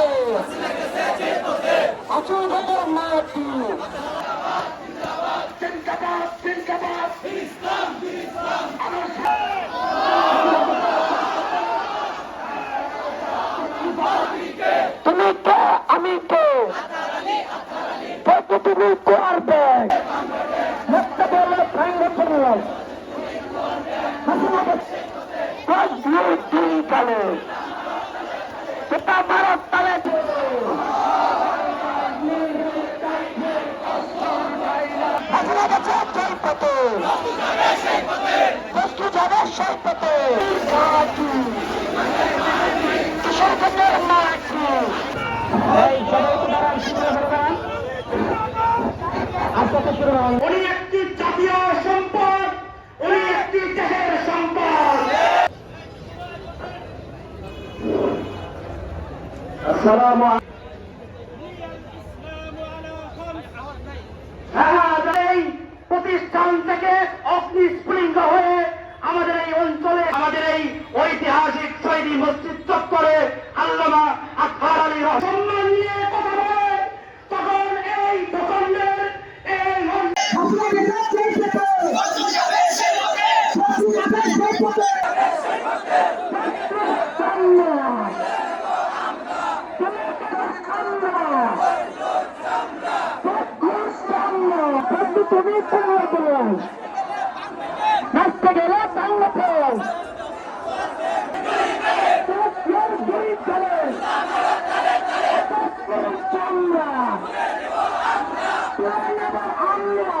পথে অসুবিধার মাটি জিন্দাবাদ জিন্দাবাদ তুমি কে আমি কে তুমি করবে মুক্ত বলে ভাঙ্গে পড়ল দুই কালে সেটা ভারত বস্তু যাবে সেই পথে। কিশোরগঞ্জের মাটি উনি একটি জাতীয় সম্পদ উনি একটি দেশের সম্পদ। আসসালামু হ্যাঁ, এই প্রতিষ্ঠান অগ্নি স্ফুলিঙ্গ হয়ে আমাদের এই অঞ্চলে আমাদের এই ঐতিহাসিক তুমি নাচতে গেলে চলে চামড়া আমরা